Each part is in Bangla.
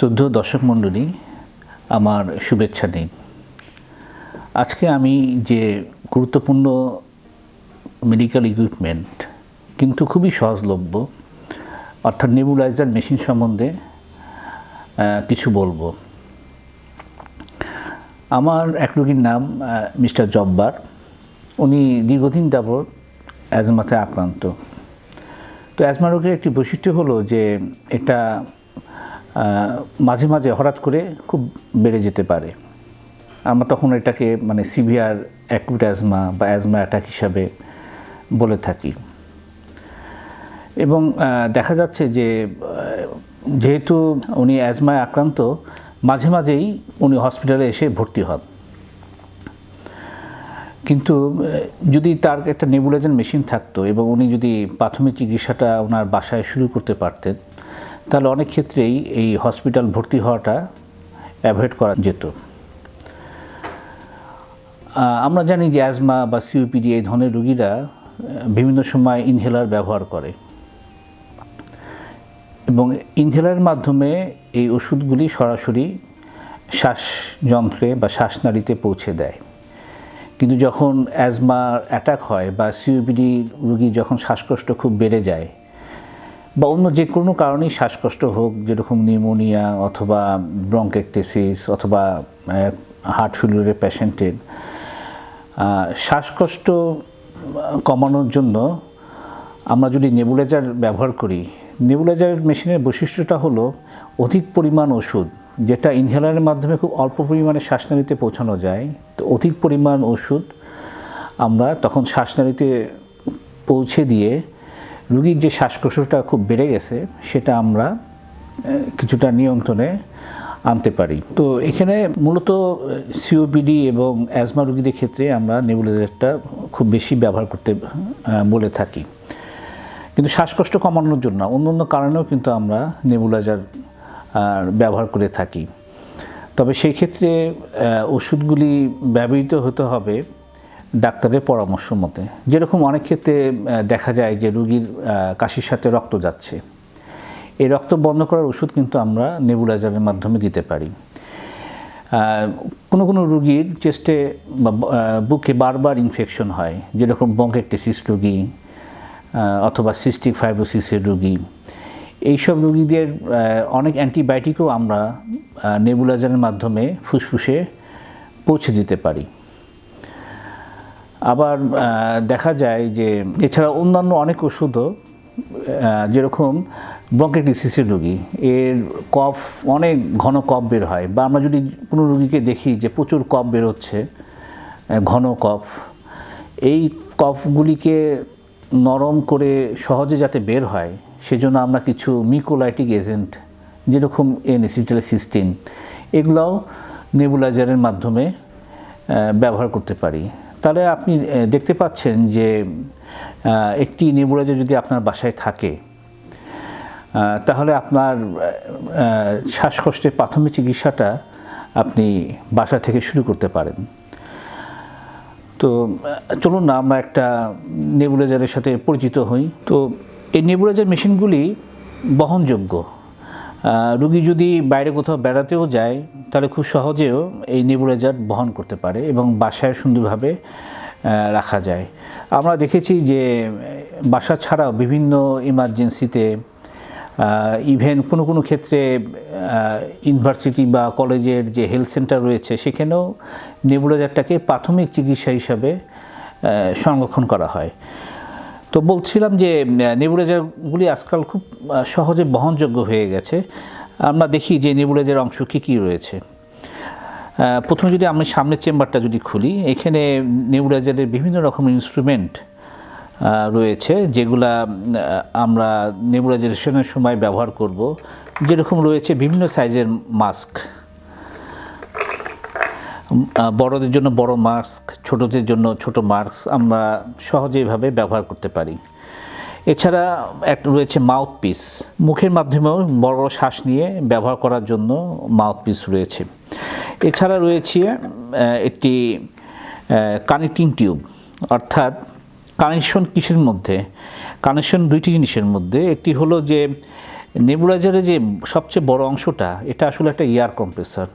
শ্রদ্ধ দর্শক মণ্ডলী, আমার শুভেচ্ছা নেই। আজকে আমি যে গুরুত্বপূর্ণ মেডিকেল ইকুইপমেন্ট কিন্তু খুবই সহজলভ্য, অর্থাৎ নেবুলাইজার মেশিন সম্বন্ধে কিছু বলব। আমার এক রোগীর নাম মিস্টার জব্বার। উনি দীর্ঘদিন যাবৎ অ্যাজমাতে আক্রান্ত। তো অ্যাজমা রোগের একটি বৈশিষ্ট্য হলো যে, এটা মাঝে মাঝে হঠাৎ করে খুব বেড়ে যেতে পারে। আমরা তখন এটাকে মানে সিভিয়ার অ্যাকুট অ্যাজমা বা অ্যাজমা অ্যাটাক হিসাবে বলে থাকি। এবং দেখা যাচ্ছে যে যেহেতু উনি অ্যাজমায় আক্রান্ত, মাঝে মাঝেই উনি হসপিটালে এসে ভর্তি হন। কিন্তু যদি তার একটা নেবুলাইজার মেশিন থাকতো এবং উনি যদি প্রাথমিক চিকিৎসাটা ওনার বাসায় শুরু করতে পারতেন তাহলে অনেক ক্ষেত্রেই এই হসপিটাল ভর্তি হওয়াটা অ্যাভয়েড করা যেত। আমরা জানি যে অ্যাজমা বা সিওপিডি এই ধরনের রুগীরা বিভিন্ন সময় ইনহেলার ব্যবহার করে। এবং ইনহেলারের মাধ্যমে এই ওষুধগুলি সরাসরি শ্বাসযন্ত্রে বা শ্বাসনালীতে পৌঁছে দেয়। কিন্তু যখন অ্যাজমার অ্যাটাক হয় বা সিওপিডি রোগী যখন শ্বাসকষ্ট খুব বেড়ে যায় বা অন্য যে কোনো কারণেই শ্বাসকষ্ট হোক, যেরকম নিউমোনিয়া অথবা ব্রঙ্কেকটেসিস অথবা হার্ট ফেলিউরের পেশেন্টের শ্বাসকষ্ট কমানোর জন্য আমরা যদি নেবুলাইজার ব্যবহার করি নেবুলাইজার মেশিনের বৈশিষ্ট্যটা হলো অধিক পরিমাণ ওষুধ, যেটা ইনহেলারের মাধ্যমে খুব অল্প পরিমাণে শ্বাসনালীতে পৌঁছানো যায়, তো অধিক পরিমাণ ওষুধ আমরা তখন শ্বাসনালীতে পৌঁছে দিয়ে রুগীর যে শ্বাসকষ্টটা খুব বেড়ে গেছে, সেটা আমরা কিছুটা নিয়ন্ত্রণে আনতে পারি। তো এখানে মূলত সিওপিডি এবং অ্যাজমা রুগীদের ক্ষেত্রে আমরা নেবুলাইজারটা খুব বেশি ব্যবহার করতে বলে থাকি। কিন্তু শ্বাসকষ্ট কমানোর জন্য অন্য অন্য কারণেও কিন্তু আমরা নেবুলাইজার ব্যবহার করে থাকি। তবে সেই ক্ষেত্রে ওষুধগুলি ব্যবহৃত হতে হবে ডাক্তারের পরামর্শ মতে, যেরকম অনেক ক্ষেত্রে দেখা যায় যে রুগীর কাশির সাথে রক্ত যাচ্ছে। এই রক্ত বন্ধ করার ওষুধ কিন্তু আমরা নেবুলাইজারের মাধ্যমে দিতে পারি। কোনো কোনো রুগীর চেস্টে বা বুকে বারবার ইনফেকশন হয়, যেরকম বঙ্কেকটেসিস রুগী অথবা সিস্টিক ফাইব্রোসিসের রুগী। এইসব রুগীদের অনেক অ্যান্টিবায়োটিকও আমরা নেবুলাইজারের মাধ্যমে ফুসফুসে পৌঁছে দিতে পারি। আবার দেখা যায় যে এছাড়া অন্যান্য অনেক ওষুধও যেরকম ব্রঙ্কেটিসিসের রোগী, এর কফ, অনেক ঘন কফ বের হয়। বা আমরা যদি কোনো রুগীকে দেখি যে প্রচুর কফ বের হচ্ছে ঘন কফ, এই কফগুলিকে নরম করে সহজে যাতে বের হয়, সেজন্য আমরা কিছু মিকোলাইটিক এজেন্ট, যেরকম এনএসিটালিসিস্টিন এগুলাও নেবুলাইজারের মাধ্যমে ব্যবহার করতে পারি। তাহলে আপনি দেখতে পাচ্ছেন যে একটি নেবুলাইজার যদি আপনার বাসায় থাকে তাহলে আপনার শ্বাসকষ্টের প্রাথমিক চিকিৎসাটা আপনি বাসা থেকে শুরু করতে পারেন। তো, চলুন না, আমরা একটা নেবুলাইজারের সাথে পরিচিত হই। তো, এই নেবুলাইজার মেশিনগুলি বহনযোগ্য। রুগী যদি বাইরে কোথাও বেড়াতেও যায়, তাহলে খুব সহজেও এই নেবুলাইজার বহন করতে পারে এবং বাসায় সুন্দরভাবে রাখা যায়। আমরা দেখেছি যে, বাসা ছাড়াও বিভিন্ন ইমার্জেন্সিতে ইভেন কোনো কোনো ক্ষেত্রে ইউনিভার্সিটি বা কলেজের যে হেলথ সেন্টার রয়েছে, সেখানেও নেবুলাইজারটাকে প্রাথমিক চিকিৎসা হিসাবে সংরক্ষণ করা হয়। তো বলছিলাম যে নেবুলাইজারগুলি আজকাল খুব সহজে বহনযোগ্য হয়ে গেছে। আমরা দেখি যে নেবুলাইজার অংশ কী কী রয়েছে। প্রথমে যদি আমি সামনের চেম্বারটা যদি খুলি, এখানে নেবুলাইজারের বিভিন্ন রকমের ইনস্ট্রুমেন্ট রয়েছে, যেগুলা আমরা নেবুলাইজেশনের সময় ব্যবহার করব। যেরকম রয়েছে বিভিন্ন সাইজের মাস্ক বড়দের জন্য বড় মাস্ক, ছোটদের জন্য ছোট মাস্ক আমরা সহজেভাবে ব্যবহার করতে পারি। এছাড়া এক রয়েছে মাউথ পিস মুখের মাধ্যমেও বড় শ্বাস নিয়ে ব্যবহার করার জন্য মাউথ পিস রয়েছে। এছাড়া রয়েছে একটি কানেক্টিং টিউব। অর্থাৎ কানেকশন কিসের মধ্যে? কানেকশন দুইটি জিনিসের মধ্যে। একটি হলো যে, নেবুলাইজারের যে সবচেয়ে বড় অংশটা, এটা আসলে একটা এয়ার কম্প্রেসর।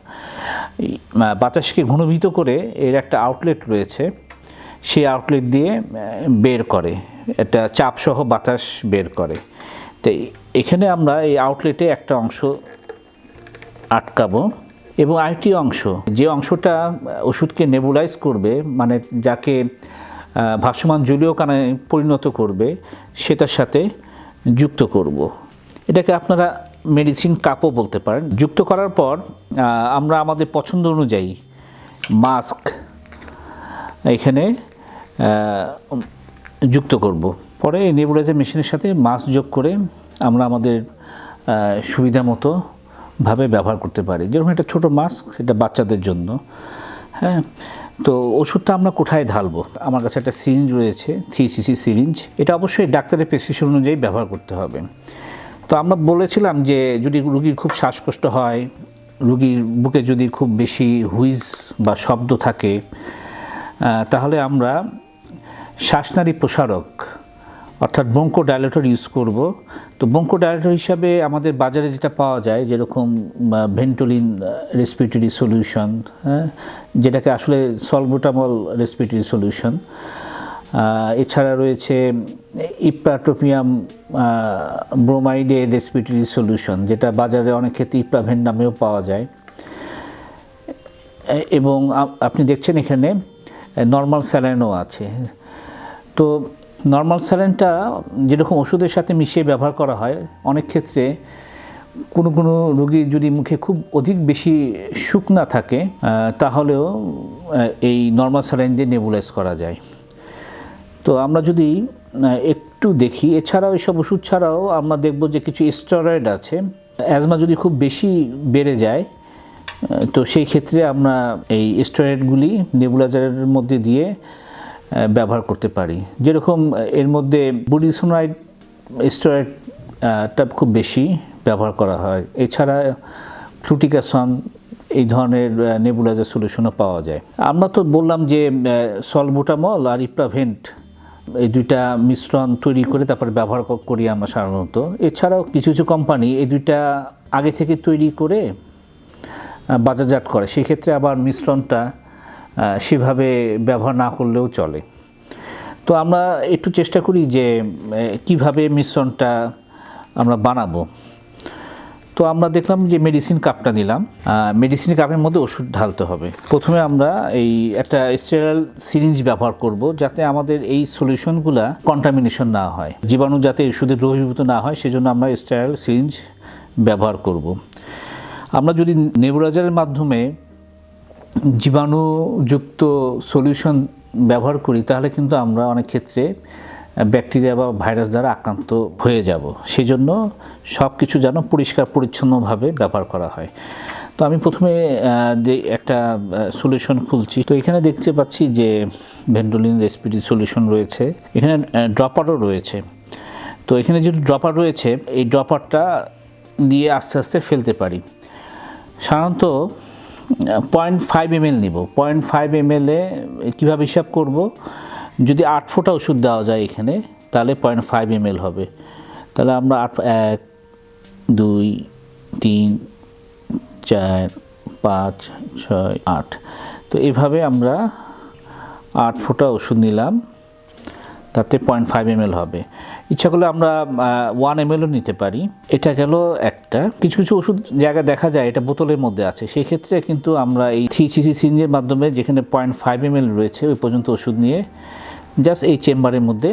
বাতাসকে ঘনীভূত করে এর একটা আউটলেট রয়েছে। সেই আউটলেট দিয়ে বের করে। একটা চাপসহ বাতাস বের করে। তো এখানে আমরা এই আউটলেটে একটা অংশ আটকাবো এবং আরেকটি অংশ, যে অংশটা ওষুধকে নেবুলাইজ করবে মানে যাকে ভাসমান জলীয় কানে পরিণত করবে, সেটার সাথে যুক্ত করব। এটাকে আপনারা মেডিসিন কাপও বলতে পারেন। যুক্ত করার পর আমরা আমাদের পছন্দ অনুযায়ী মাস্ক এখানে যুক্ত করব। পরে নেবুলাইজার মেশিনের সাথে মাস্ক যোগ করে আমরা আমাদের সুবিধা মতো ভাবে ব্যবহার করতে পারি। যেরকম একটা ছোট মাস্ক সেটা বাচ্চাদের জন্য। হ্যাঁ তো ওষুধটা আমরা কোথায় ঢালবো? আমার কাছে একটা সিরিঞ্জ রয়েছে, থ্রি সিসি সিরিঞ্জ। এটা অবশ্যই ডাক্তারের প্রেসক্রিপশন অনুযায়ী ব্যবহার করতে হবে। তো আমরা বলেছিলাম যে যদি রুগীর খুব শ্বাসকষ্ট হয়, রুগীর বুকে যদি খুব বেশি হুইজ বা শব্দ থাকে তাহলে আমরা শ্বাসনালী প্রসারক, অর্থাৎ বঙ্কো ডায়লেটর ইউজ করব। তো বঙ্কো ডায়লেটর হিসাবে আমাদের বাজারে যেটা পাওয়া যায়, যেরকম ভেন্টোলিন রেসপিরেটরি সলিউশন হ্যাঁ যেটাকে আসলে সলবুটামল রেসপিরেটরি সলিউশন এছাড়া রয়েছে ইপ্রাটোপিয়াম ব্রোমাইডে রেসপিরেটরি সলিউশন, যেটা বাজারে অনেক ক্ষেত্রে ইপ্রাভেন নামেও পাওয়া যায়। এবং আপনি দেখছেন এখানে নর্মাল স্যালাইনও আছে। তো নর্মাল স্যালাইনটা যেরকম ওষুধের সাথে মিশিয়ে ব্যবহার করা হয়, অনেক ক্ষেত্রে কোনো কোনো রোগীর যদি মুখে খুব অধিক বেশি শুকনা থাকে তাহলেও এই নর্মাল স্যালাইন দিয়ে নেবুলাইজ করা যায়। তো আমরা যদি একটু দেখি, এছাড়াও এসব ওষুধ ছাড়াও আমরা দেখব যে কিছু স্টেরয়েড আছে। অ্যাজমা যদি খুব বেশি বেড়ে যায় তো সেই ক্ষেত্রে আমরা এই স্টেরয়েডগুলি নেবুলাইজারের মধ্যে দিয়ে ব্যবহার করতে পারি। যেরকম এর মধ্যে বুডিসোনাইড স্টেরয়েডটা খুব বেশি ব্যবহার করা হয়। এছাড়া ফ্লুটিকাসন, এই ধরনের নেবুলাইজার সলিউশনও পাওয়া যায়। আমরা তো বললাম যে সলবুটামল আর ইপ্রাভেন্ট এই দুইটা মিশ্রণ তৈরি করে তারপরে ব্যবহার করি আমরা সাধারণত। এছাড়াও কিছু কিছু কোম্পানি এই দুইটা আগে থেকে তৈরি করে বাজারজাত করে। সেক্ষেত্রে আবার মিশ্রণটা সেভাবে ব্যবহার না করলেও চলে। তো আমরা একটু চেষ্টা করি যে কীভাবে মিশ্রণটা আমরা বানাবো। তো আমরা দেখলাম যে মেডিসিন কাপটা নিলাম। মেডিসিন কাপের মধ্যে ওষুধ ঢালতে হবে। প্রথমে আমরা এই একটা স্টেরাল সিরিঞ্জ ব্যবহার করব, যাতে আমাদের এই সলিউশনগুলা কন্টামিনেশন না হয়। জীবাণু যাতে ওষুধে দ্রবীভূত না হয়, সেজন্য আমরা স্টেরাল সিরিঞ্জ ব্যবহার করব। আমরা যদি নেবুলাইজারের মাধ্যমে জীবাণুযুক্ত সলিউশন ব্যবহার করি, তাহলে কিন্তু আমরা অনেক ক্ষেত্রে ব্যাকটেরিয়া বা ভাইরাস দ্বারা আক্রান্ত হয়ে যাব। সেই জন্য সব কিছু যেন পরিষ্কার, পরিচ্ছন্নভাবে ব্যবহার করা হয়। তো আমি প্রথমে যে একটা সলিউশন খুলছি। তো এখানে দেখতে পাচ্ছি যে ভেন্ডোলিন রেসপিটি সলিউশন রয়েছে। এখানে ড্রপারও রয়েছে। তো এখানে যেহেতু ড্রপার রয়েছে, এই ড্রপারটা দিয়ে আস্তে আস্তে ফেলতে পারি। সাধারণত পয়েন্ট ফাইভ এম এল নিব। পয়েন্ট ফাইভ এম এলে কীভাবে হিসাব করব? যদি আট ফোঁটা ওষুধ দেওয়া যায় এখানে, তাহলে পয়েন্ট ফাইভ এম হবে। তাহলে আমরা আট, এক, দুই, তিন, চার, পাঁচ, ছয়, আট। তো এভাবে আমরা আট ফোঁটা ওষুধ নিলাম। তাতে পয়েন্ট ফাইভ এম হবে। ইচ্ছা করলে আমরা ওয়ান এম নিতে পারি। এটা গেল একটা। কিছু কিছু ওষুধ জায়গায় দেখা যায়, এটা বোতলের মধ্যে আছে। সেই ক্ষেত্রে কিন্তু আমরা এই থ্রি সিসি সিরিঞ্জের মাধ্যমে যেখানে পয়েন্ট ফাইভ এম রয়েছে, ওই পর্যন্ত ওষুধ নিয়ে জাস্ট এই চেম্বারের মধ্যে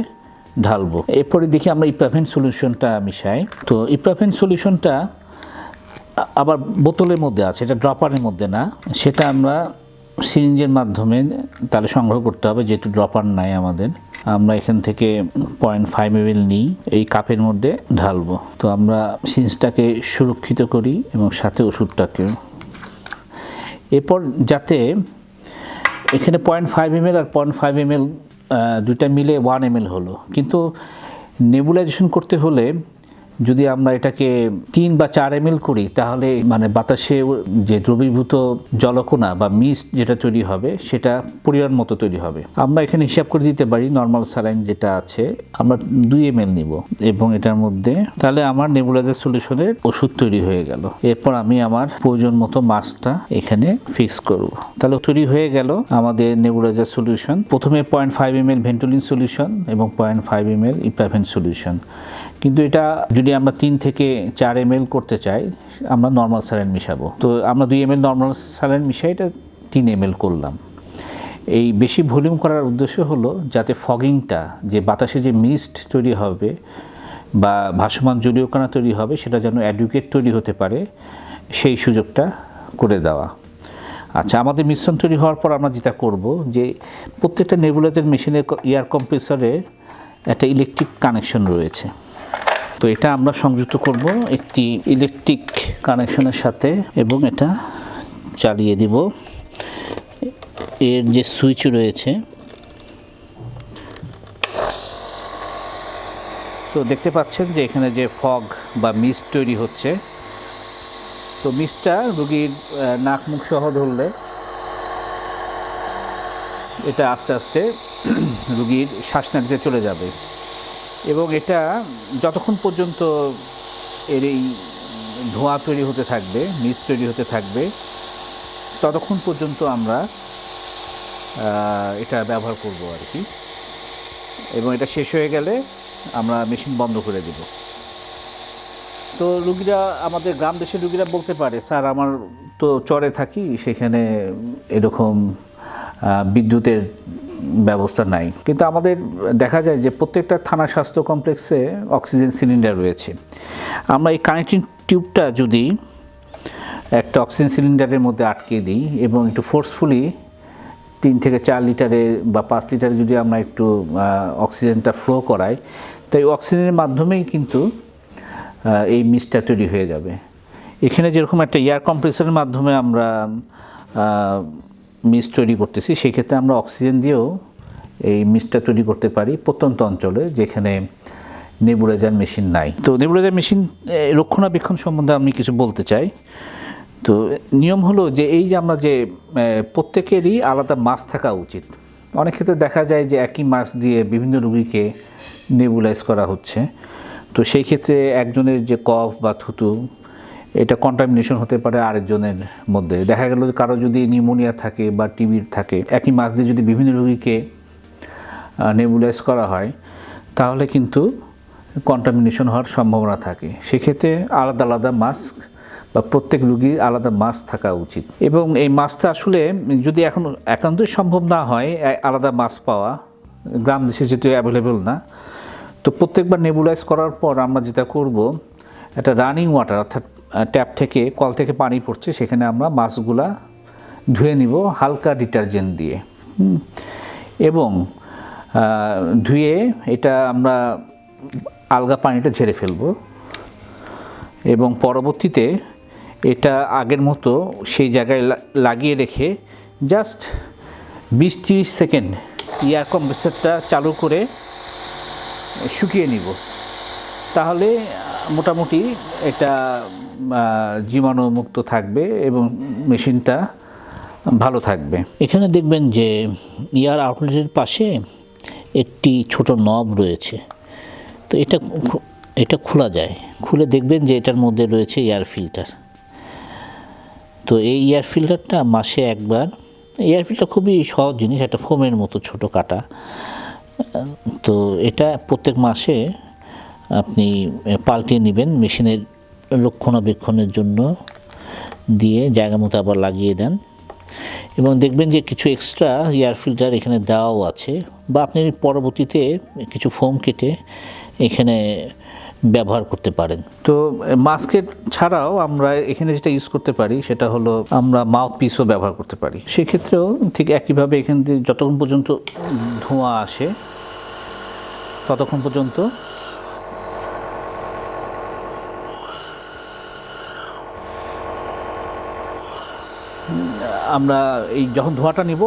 ঢালবো। এরপরে দেখি আমরা ইপ্রাভেন সলিউশনটা মিশাই। তো ইপ্রাভেন সলিউশনটা আবার বোতলের মধ্যে আছে, এটা ড্রপারের মধ্যে না। সেটা আমরা সিরিঞ্জের মাধ্যমে তাহলে সংগ্রহ করতে হবে, যেহেতু ড্রপার নাই আমাদের। আমরা এখান থেকে পয়েন্ট ফাইভ এম নিই, এই কাপের মধ্যে ঢালবো। তো আমরা সিরিঞ্জটাকে সুরক্ষিত করি এবং সাথে ওষুধটাকে এরপর যাতে এখানে পয়েন্ট ফাইভ এম আর পয়েন্ট ফাইভ এম দুইটা মিলে ওয়ান এম হলো। কিন্তু নেবুলাইজেশন করতে হলে যদি আমরা এটাকে তিন বা চার এম করি, তাহলে মানে বাতাসে যে দ্রবীভূত জলকোনা বা মিস্ট যেটা তৈরি হবে, সেটা পরিমাণ মতো তৈরি হবে। আমরা এখানে হিসাব করে দিতে পারি নর্মাল স্যালাইন যেটা আছে, আমরা দুই এম নিব এবং এটার মধ্যে, তাহলে আমার নেবুলাইজার সলিউশনের ওষুধ তৈরি হয়ে গেল। এরপর আমি আমার প্রয়োজন মতো মাছটা এখানে ফিক্স করব। তাহলে তৈরি হয়ে গেল আমাদের নেবুলাইজার সলিউশন প্রথমে point five M Ventolin solution এবং point five M L Ipravent solution কিন্তু এটা যদি আমরা তিন থেকে চার এম করতে চাই, আমরা নর্মাল স্যালাইন মিশাবো। তো আমরা দুই এম এল নর্মাল স্যালাইন মিশাই, এটা তিন এম করলাম। এই বেশি ভলিউম করার উদ্দেশ্য হলো যাতে ফগিংটা যে বাতাসে যে মিস্ট তৈরি হবে বা ভাসমান জলীয় কণা তৈরি হবে, সেটা যেন অ্যাডুকেট তৈরি হতে পারে, সেই সুযোগটা করে দেওয়া। আচ্ছা আমাদের মিশ্রণ তৈরি হওয়ার পর আমরা যেটা করব, যে প্রত্যেকটা নেবুলাইজার মেশিনের এয়ার কম্প্রেসরে একটা ইলেকট্রিক কানেকশন রয়েছে। তো এটা আমরা সংযুক্ত করব একটি ইলেকট্রিক কানেকশনের সাথে এবং এটা চালিয়ে দিব। এর যে সুইচ রয়েছে। তো দেখতে পাচ্ছেন যে এখানে যে ফগ বা মিস্ট তৈরি হচ্ছে। তো মিস্টটা রুগীর নাক মুখ সহ ধরলে এটা আস্তে আস্তে রুগীর শ্বাসনালীতে চলে যাবে। এবং এটা যতক্ষণ পর্যন্ত এর এই ধোঁয়া তৈরি হতে থাকবে মিস্ট তৈরি হতে থাকবে, ততক্ষণ পর্যন্ত আমরা এটা ব্যবহার করব আর কি এবং এটা শেষ হয়ে গেলে আমরা মেশিন বন্ধ করে দেব। তো রুগীরা, আমাদের গ্রাম দেশের রুগীরা বলতে পারে, স্যার, আমার তো চরে থাকি, সেখানে এরকম বিদ্যুতের ব্যবস্থা নাই। কিন্তু আমাদের দেখা যায় যে প্রত্যেকটা থানা স্বাস্থ্য কমপ্লেক্সে অক্সিজেন সিলিন্ডার রয়েছে। আমরা এই কানেক্টিং টিউবটা যদি একটা অক্সিজেন সিলিন্ডারের মধ্যে আটকে দিই এবং একটু ফোর্সফুলি তিন থেকে চার লিটারে বা পাঁচ লিটারে যদি আমরা একটু অক্সিজেনটা ফ্লো করাই তো এই অক্সিজেনের মাধ্যমেই কিন্তু এই মিসটা তৈরি হয়ে যাবে। এখানে যেরকম একটা এয়ার কম্প্রেসরের মাধ্যমে আমরা মিস তৈরি করতেছি, সেক্ষেত্রে আমরা অক্সিজেন দিয়েও এই মিসটা তৈরি করতে পারি প্রত্যন্ত অঞ্চলে যেখানে নেবুলাইজার মেশিন নাই। তো নেবুলাইজার মেশিন রক্ষণাবেক্ষণ সম্বন্ধে আমি কিছু বলতে চাই। তো নিয়ম হলো যে এই যে আমরা যে প্রত্যেকেরই আলাদা মাছ থাকা উচিত। অনেক ক্ষেত্রে দেখা যায় যে একই মাছ দিয়ে বিভিন্ন রুগীকে নেবুলাইজ করা হচ্ছে। তো সেই ক্ষেত্রে একজনের যে কফ বা থুতু এটা কন্টামিনেশন হতে পারে আরেকজনের মধ্যে। দেখা গেল কারও যদি নিউমোনিয়া থাকে বা টিবির থাকে, একই মাছ দিয়ে যদি বিভিন্ন রুগীকে নেবুলাইজ করা হয়, তাহলে কিন্তু কন্টামিনেশন হওয়ার সম্ভাবনা থাকে। সেক্ষেত্রে আলাদা আলাদা মাস্ক বা প্রত্যেক রুগীর আলাদা মাস্ক থাকা উচিত। এবং এই মাস্কটা আসলে যদি এখন একান্তই সম্ভব না হয় আলাদা মাস্ক পাওয়া, গ্রাম দেশে যেহেতু অ্যাভেলেবেল না, তো প্রত্যেকবার নেবুলাইজ করার পর আমরা যেটা করব একটা রানিং ওয়াটার অর্থাৎ ট্যাপ থেকে, কল থেকে পানি পড়ছে, সেখানে আমরা মাছগুলা ধুয়ে নিব হালকা ডিটারজেন্ট দিয়ে। এবং ধুয়ে এটা আমরা আলগা পানিটা ঝেড়ে ফেলব। এবং পরবর্তীতে এটা আগের মতো সেই জায়গায় লাগিয়ে রেখে জাস্ট বিশ তিরিশ সেকেন্ড এয়ার কম্প্রেসারটা চালু করে শুকিয়ে নিব। তাহলে মোটামুটি এটা জীবাণুমুক্ত থাকবে এবং মেশিনটা ভালো থাকবে। এখানে দেখবেন যে এয়ার আউটলেটের পাশে একটি ছোট নব রয়েছে। তো এটা এটা খোলা যায়। খুলে দেখবেন যে এটার মধ্যে রয়েছে এয়ার ফিল্টার। তো এই এয়ার ফিল্টারটা মাসে একবার, এয়ার ফিল্টার খুবই সহজ জিনিস, একটা ফোমের মতো ছোট কাটা। তো এটা প্রত্যেক মাসে আপনি পাল্টিয়ে নেবেন মেশিনের রক্ষণাবেক্ষণের জন্য দিয়ে জায়গা মতো আবার লাগিয়ে দেন। এবং দেখবেন যে কিছু এক্সট্রা এয়ার ফিল্টার এখানে দেওয়াও আছে বা আপনি পরবর্তীতে কিছু ফোম কেটে এখানে ব্যবহার করতে পারেন। তো মাস্কের ছাড়াও আমরা এখানে যেটা ইউজ করতে পারি সেটা হলো আমরা মাউথ পিসও ব্যবহার করতে পারি। সেক্ষেত্রেও ঠিক একইভাবে এখান থেকে যতক্ষণ পর্যন্ত ধোঁয়া আসে ততক্ষণ পর্যন্ত আমরা এই যখন ধোঁয়াটা নিব,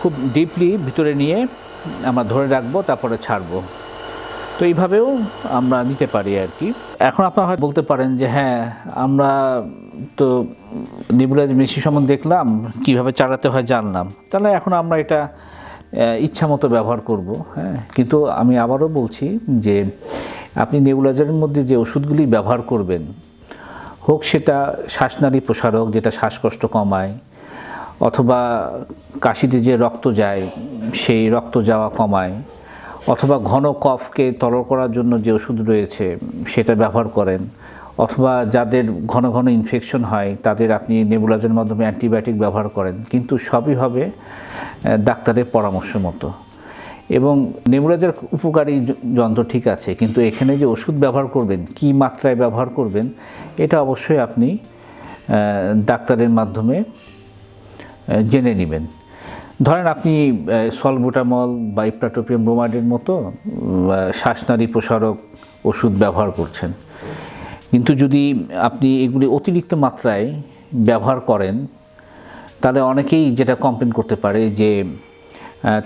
খুব ডিপলি ভিতরে নিয়ে আমরা ধরে রাখব, তারপরে ছাড়বো। তো এইভাবেও আমরা নিতে পারি আর কি। এখন আপনারা হয় বলতে পারেন যে হ্যাঁ আমরা তো নিবুলাইজ মেশি সম্বন্ধে দেখলাম, কীভাবে চালাতে হয় জানলাম। তাহলে এখন আমরা এটা ইচ্ছা মতো ব্যবহার করব হ্যাঁ। কিন্তু আমি আবারও বলছি যে আপনি নেবুলাইজারের মধ্যে যে ওষুধগুলি ব্যবহার করবেন, হোক সেটা শ্বাসনালী প্রসারক যেটা শ্বাসকষ্ট কমায়, অথবা কাশিতে যে রক্ত যায়, সেই রক্ত যাওয়া কমায়, অথবা ঘন কফকে তরল করার জন্য যে ওষুধ রয়েছে সেটা ব্যবহার করেন, অথবা যাদের ঘন ঘন ইনফেকশন হয়, তাদের আপনি নেবুলাজের মাধ্যমে অ্যান্টিবায়োটিক ব্যবহার করেন, কিন্তু সবই হবে ডাক্তারের পরামর্শ মতো। এবং নেবুলাইজার উপকারী যন্ত্র ঠিক আছে, কিন্তু এখানে যে ওষুধ ব্যবহার করবেন, কি মাত্রায় ব্যবহার করবেন, এটা অবশ্যই আপনি ডাক্তারের মাধ্যমে জেনে নেবেন। ধরেন আপনি সলবুটামল বা ইপ্রাটোপিয়াম ব্রোমাইডের মতো শ্বাসনালী প্রসারক ওষুধ ব্যবহার করছেন। কিন্তু যদি আপনি এগুলি অতিরিক্ত মাত্রায় ব্যবহার করেন, তাহলে অনেকেই যেটা কমপ্লেন করতে পারে যে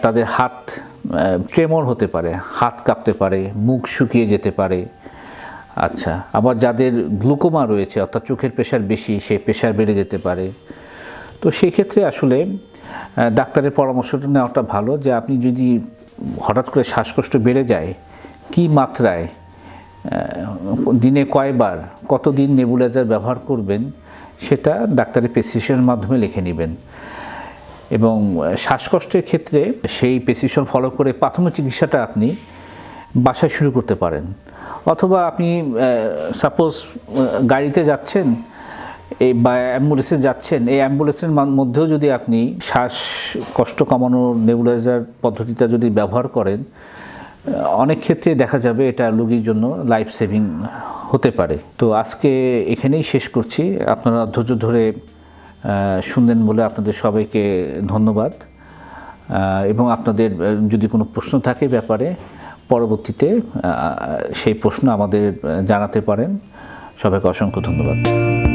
তাদের হাত ট্রেমর হতে পারে, হাত কাঁপতে পারে, মুখ শুকিয়ে যেতে পারে। আচ্ছা আবার যাদের গ্লুকোমা রয়েছে, অর্থাৎ চোখের প্রেশার বেশি সেই প্রেশার বেড়ে যেতে পারে। তো সেই ক্ষেত্রে আসলে ডাক্তারের পরামর্শটা নেওয়াটা ভালো যে আপনি যদি হঠাৎ করে শ্বাসকষ্ট বেড়ে যায়, কি মাত্রায় দিনে কয়বার, কতদিন নেবুলাইজার ব্যবহার করবেন, সেটা ডাক্তারের প্রেসক্রিপশনের মাধ্যমে লিখে নেবেন। এবং শ্বাসকষ্টের ক্ষেত্রে সেই প্রেসক্রিপশন ফলো করে প্রাথমিক চিকিৎসাটা আপনি বাসায় শুরু করতে পারেন। অথবা আপনি সাপোজ গাড়িতে যাচ্ছেন, এই বা অ্যাম্বুলেন্সে যাচ্ছেন, এই অ্যাম্বুলেন্সের মধ্যেও যদি আপনি শ্বাস কষ্ট কমানোর নেবুলাইজার পদ্ধতিটা যদি ব্যবহার করেন অনেক ক্ষেত্রে দেখা যাবে এটা রোগীর জন্য লাইফ সেভিং হতে পারে। তো আজকে এখানেই শেষ করছি। আপনারা ধৈর্য ধরে শুনলেন বলে আপনাদের সবাইকে ধন্যবাদ। এবং আপনাদের যদি কোনো প্রশ্ন থাকে ব্যাপারে, পরবর্তীতে সেই প্রশ্ন আমাদের জানাতে পারেন। সবাইকে অসংখ্য ধন্যবাদ।